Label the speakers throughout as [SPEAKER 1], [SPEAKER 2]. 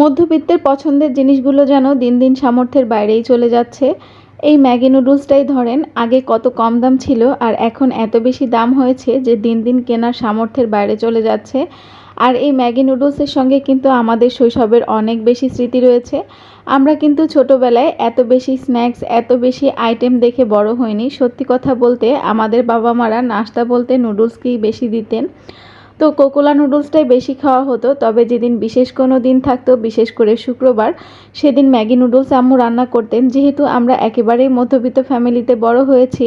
[SPEAKER 1] মধ্যবিত্তের পছন্দের জিনিসগুলো যেন দিন দিন সামর্থ্যের বাইরেই চলে যাচ্ছে। এই ম্যাগি নুডলসটাই ধরেন, আগে কত কম দাম ছিল আর এখন এত বেশি দাম হয়েছে যে দিন দিন কেনার সামর্থ্যের বাইরে চলে যাচ্ছে। আর এই ম্যাগি নুডলসের সঙ্গে কিন্তু আমাদের শৈশবের অনেক বেশি স্মৃতি রয়েছে। আমরা কিন্তু ছোটোবেলায় এত বেশি স্ন্যাক্স, এত বেশি আইটেম দেখে বড় হয়নি সত্যি কথা বলতে আমাদের বাবা মারা নাস্তা বলতে নুডলসকেই বেশি দিতেন। তো কোকোলা নুডলসটাই বেশি খাওয়া হতো, তবে যেদিন বিশেষ কোনো দিন থাকতো, বিশেষ করে শুক্রবার, সেদিন ম্যাগি নুডলস আম্মু রান্না করতেন। যেহেতু আমরা একেবারেই মধ্যবিত্ত ফ্যামিলিতে বড় হয়েছি,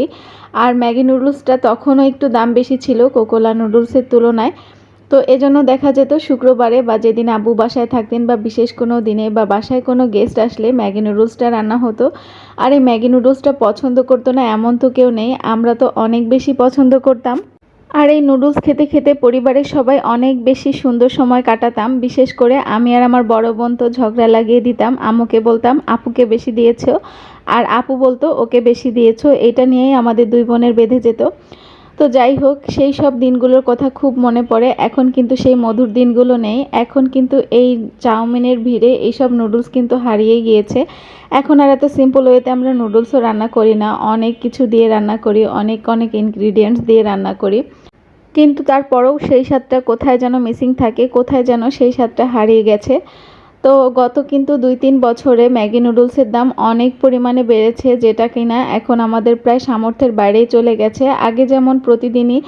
[SPEAKER 1] আর ম্যাগি নুডলসটা তখনও একটু দাম বেশি ছিল কোকোলা নুডলসের তুলনায়। তো এজন্য দেখা যেত শুক্রবারে বা যেদিন আবু বাসায় থাকতেন বা বিশেষ কোনো দিনে বা বাসায় কোনো গেস্ট আসলে ম্যাগি নুডলসটা রান্না হতো। আর এই ম্যাগি নুডলসটা পছন্দ করতো না এমন তো কেউ নেই, আমরা তো অনেক বেশি পছন্দ করতাম। আর এই নুডলস খেতে খেতে পরিবারের সবাই অনেক বেশি সুন্দর সময় কাটাতাম। বিশেষ করে আমি আর আমার বড় বোন তো ঝগড়া লাগিয়ে দিতাম। আম্মুকে বলতাম, আপুকে বেশি দিয়েছ। আর আপু বলতো, ওকে বেশি দিয়েছ। এটা নিয়েই আমাদের দুই বোনের বেঁধে যেত। তো যাই হোক, সেই সব দিনগুলোর কথা খুব মনে পড়ে। এখন কিন্তু সেই মধুর দিনগুলো নেই। এখন কিন্তু এই চাউমিনের ভিড়ে এইসব নুডলস কিন্তু হারিয়ে গিয়েছে। এখন আর এত সিম্পল ওয়েতে আমরা নুডলসও রান্না করি না। অনেক কিছু দিয়ে রান্না করি, অনেক অনেক ইনগ্রিডিয়েন্টস দিয়ে রান্না করি। কিন্তু তারপরেও সেই স্বাদটা কোথায় যেন মিসিং থাকে কোথায় যেন সেই স্বাদটা হারিয়ে গেছে। তো গত কিন্তু দুই তিন বছরে ম্যাগি নুডলসের দাম অনেক পরিমাণে বেড়েছে, যেটা কিনা এখন আমাদের প্রায় সামর্থ্যের বাইরেই চলে গেছে। আগে যেমন প্রতিদিনই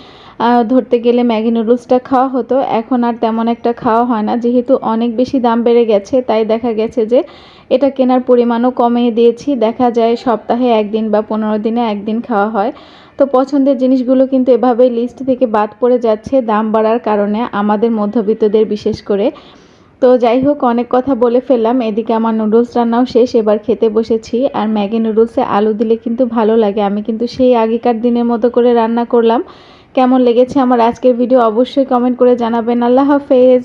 [SPEAKER 1] ধরতে গেলে ম্যাগি নুডলসটা খাওয়া হতো, এখন আর তেমন একটা খাওয়া হয় না। যেহেতু অনেক বেশি দাম বেড়ে গেছে, তাই দেখা গেছে যে এটা কেনার পরিমাণও কমিয়ে দিয়েছি। দেখা যায় সপ্তাহে একদিন বা পনেরো দিনে একদিন খাওয়া হয়। তো পছন্দের জিনিসগুলো কিন্তু এভাবেই লিস্ট থেকে বাদ পড়ে যাচ্ছে। দাম বাড়ার কারণে আমাদের মধ্যবিত্তদের বিশেষ করে। তো যাই হোক, অনেক কথা বলে ফেললাম। এদিকে আমার নুডলস রান্নাও শেষ। এবার খেতে বসেছি। আর ম্যাগি নুডলসে আলু দিলে কিন্তু ভালো লাগে। আমি কিন্তু সেই আগেকার দিনের মতো করে রান্না করলাম। কেমন লেগেছে আমার আজকের ভিডিও অবশ্যই কমেন্ট করে জানাবেন। আল্লাহ হাফেজ।